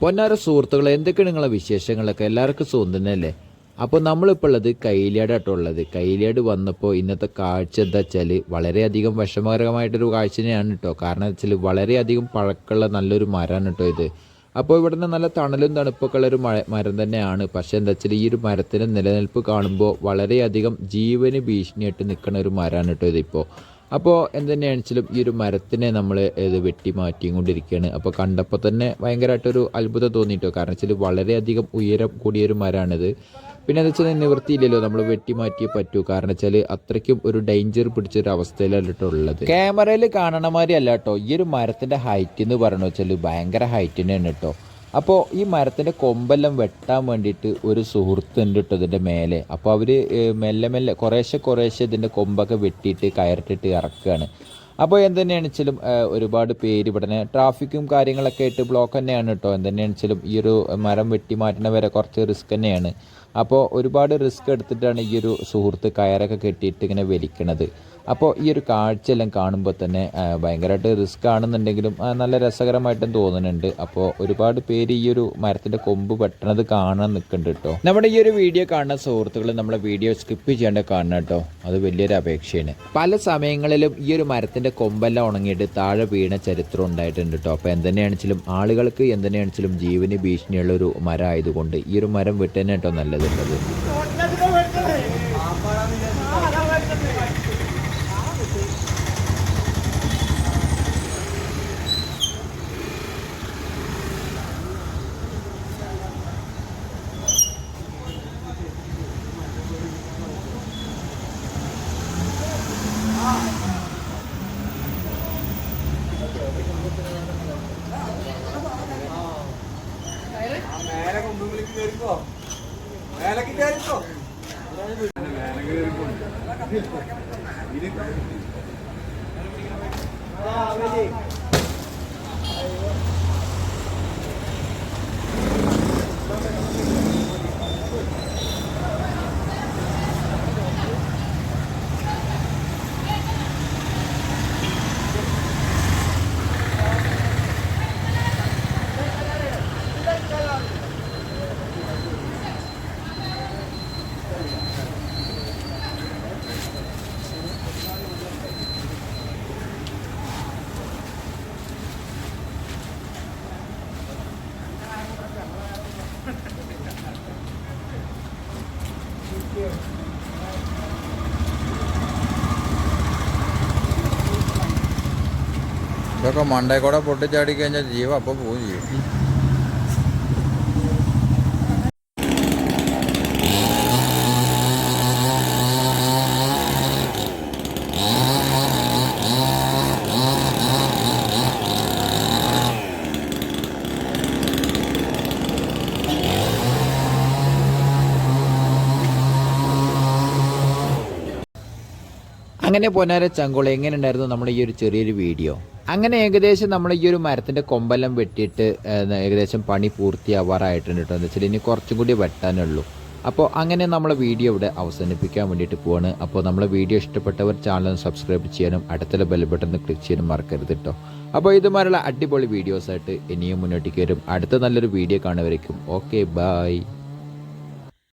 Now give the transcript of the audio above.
പൊന്നാര സുഹൃത്തുക്കളെ എന്തൊക്കെയാണ് നിങ്ങളെ വിശേഷങ്ങളൊക്കെ? എല്ലാവർക്കും സുഖം തന്നെയല്ലേ? അപ്പോൾ നമ്മളിപ്പോൾ ഉള്ളത് കൈലിയാടാട്ടോ ഉള്ളത്. കൈലിയാട് വന്നപ്പോൾ ഇന്നത്തെ കാഴ്ച എന്താ വെച്ചാൽ വളരെയധികം വിഷമകരമായിട്ടൊരു കാഴ്ച തന്നെയാണ് കേട്ടോ. കാരണം വെച്ചാൽ വളരെയധികം പഴക്കമുള്ള നല്ലൊരു മരമാണ് കേട്ടോ ഇത്. അപ്പോൾ ഇവിടുന്ന് നല്ല തണലും തണുപ്പൊക്കെ ഉള്ളൊരു മരം തന്നെയാണ്. പക്ഷേ എന്താ വെച്ചാൽ ഈ ഒരു മരത്തിന്റെ നിലനിൽപ്പ് കാണുമ്പോൾ വളരെയധികം ജീവന് ഭീഷണിയായിട്ട് നിൽക്കുന്ന ഒരു മരമാണ് കേട്ടോ ഇതിപ്പോൾ. അപ്പോൾ എന്തുതന്നെയാണെങ്കിലും ഈ ഒരു മരത്തിനെ നമ്മൾ ഇത് വെട്ടി മാറ്റിയും കൊണ്ടിരിക്കുകയാണ് അപ്പോൾ കണ്ടപ്പോൾ തന്നെ ഭയങ്കരമായിട്ടൊരു അത്ഭുതം തോന്നിയിട്ടോ കാരണം വെച്ചാൽ വളരെയധികം ഉയരം കൂടിയൊരു മരമാണിത് പിന്നെ എന്താ വെച്ചാൽ നിവൃത്തിയില്ലല്ലോ നമ്മൾ വെട്ടി മാറ്റിയേ പറ്റൂ. കാരണം വെച്ചാൽ അത്രയ്ക്കും ഒരു ഡേഞ്ചർ പിടിച്ചൊരു അവസ്ഥയിലല്ല കേട്ടോ ഉള്ളത് ക്യാമറയിൽ കാണണ മാതിരി അല്ല കേട്ടോ ഈ ഒരു മരത്തിന്റെ ഹൈറ്റ് എന്ന് പറഞ്ഞു വെച്ചാൽ ഭയങ്കര ഹൈറ്റ് തന്നെയാണ് കേട്ടോ. അപ്പോൾ ഈ മരത്തിന്റെ കൊമ്പെല്ലാം വെട്ടാൻ വേണ്ടിയിട്ട് ഒരു സുഹൃത്ത് ഉണ്ട് കേട്ടോ ഇതിന്റെ മേലെ. അപ്പോൾ അവർ മെല്ലെ മെല്ലെ കുറേശ്ശെ കുറേശ്ശെ ഇതിന്റെ കൊമ്പൊക്കെ വെട്ടിയിട്ട് കയറിട്ടിട്ട് ഇറക്കുകയാണ് അപ്പോൾ എന്തുതന്നെയാണെന്ന് വെച്ചാലും ഒരുപാട് പേര് ഇവിടെ ട്രാഫിക്കും കാര്യങ്ങളൊക്കെ ആയിട്ട് ബ്ലോക്ക് തന്നെയാണ് കേട്ടോ എന്തുതന്നെയാണെന്ന് വെച്ചാലും ഈ ഒരു മരം വെട്ടി മാറ്റണവരെ വരെ കുറച്ച് റിസ്ക് തന്നെയാണ്. അപ്പോൾ ഒരുപാട് റിസ്ക് എടുത്തിട്ടാണ് ഈ ഒരു സുഹൃത്ത് കയറൊക്കെ കെട്ടിയിട്ട് ഇങ്ങനെ വലിക്കണത്. അപ്പോൾ ഈ ഒരു കാഴ്ചയെല്ലാം കാണുമ്പോൾ തന്നെ ഭയങ്കരമായിട്ട് റിസ്ക് ആണെന്നുണ്ടെങ്കിലും നല്ല രസകരമായിട്ടും തോന്നുന്നുണ്ട്. അപ്പോൾ ഒരുപാട് പേര് ഈ ഒരു മരത്തിന്റെ കൊമ്പ് പെട്ടണത് കാണാൻ നിൽക്കുന്നുണ്ട് കേട്ടോ. നമ്മുടെ ഈ ഒരു വീഡിയോ കാണുന്ന സുഹൃത്തുക്കൾ നമ്മളെ വീഡിയോ സ്കിപ്പ് ചെയ്യേണ്ട കാണണം കേട്ടോ. അത് വലിയൊരു അപേക്ഷയാണ്. പല സമയങ്ങളിലും ഈ ഒരു മരത്തിന്റെ കൊമ്പെല്ലാം ഉണങ്ങിയിട്ട് താഴെ വീണ ചരിത്രം ഉണ്ടായിട്ടുണ്ട് കേട്ടോ. അപ്പോൾ എന്തുതന്നെയാണെങ്കിലും ആളുകൾക്ക് എന്തുതന്നെയാണെങ്കിലും ജീവന് ഭീഷണിയുള്ള ഒരു മരം ആയതുകൊണ്ട് ഈ ഒരു മരം വെട്ടുതന്നെ കേട്ടോ നല്ലതുള്ളത് മേലെ കൊമ്പുമ്പിലേക്ക് കയറിക്കോ? മേലേക്ക് കയറിക്കോ? ഇതൊക്കെ മണ്ടേ കൂടെ പൊട്ടിച്ചാടി കഴിഞ്ഞാൽ ജീവ അപ്പൊ പോവും ചെയ്യും. അങ്ങനെ പോനാരെ ചങ്കോള എങ്ങനെ ഉണ്ടായിരുന്നു നമ്മുടെ ഈ ഒരു ചെറിയൊരു വീഡിയോ? അങ്ങനെ ഏകദേശം നമ്മൾ ഈ ഒരു മരത്തിന്റെ കൊമ്പെല്ലാം വെട്ടിയിട്ട് ഏകദേശം പണി പൂർത്തിയാവാറായിട്ടുണ്ട് കേട്ടോ എന്ന് വെച്ചാൽ ഇനി കുറച്ചും കൂടി വെട്ടാനുള്ളൂ അപ്പോൾ അങ്ങനെ നമ്മളെ വീഡിയോ ഇവിടെ അവസാനിപ്പിക്കാൻ വേണ്ടിയിട്ട് പോവാണ്. അപ്പോൾ നമ്മളെ വീഡിയോ ഇഷ്ടപ്പെട്ടവർ ചാനൽ സബ്സ്ക്രൈബ് ചെയ്യാനും അടുത്തുള്ള ബെൽ ബട്ടൺ ക്ലിക്ക് ചെയ്യാനും മറക്കരുത് കേട്ടോ അപ്പോൾ ഇതുമാരുള്ള അടിപൊളി വീഡിയോസായിട്ട് ഇനിയും മുന്നോട്ടേക്ക് വരും. അടുത്ത നല്ലൊരു വീഡിയോ കാണുവരേക്കും ഓക്കെ ബൈ.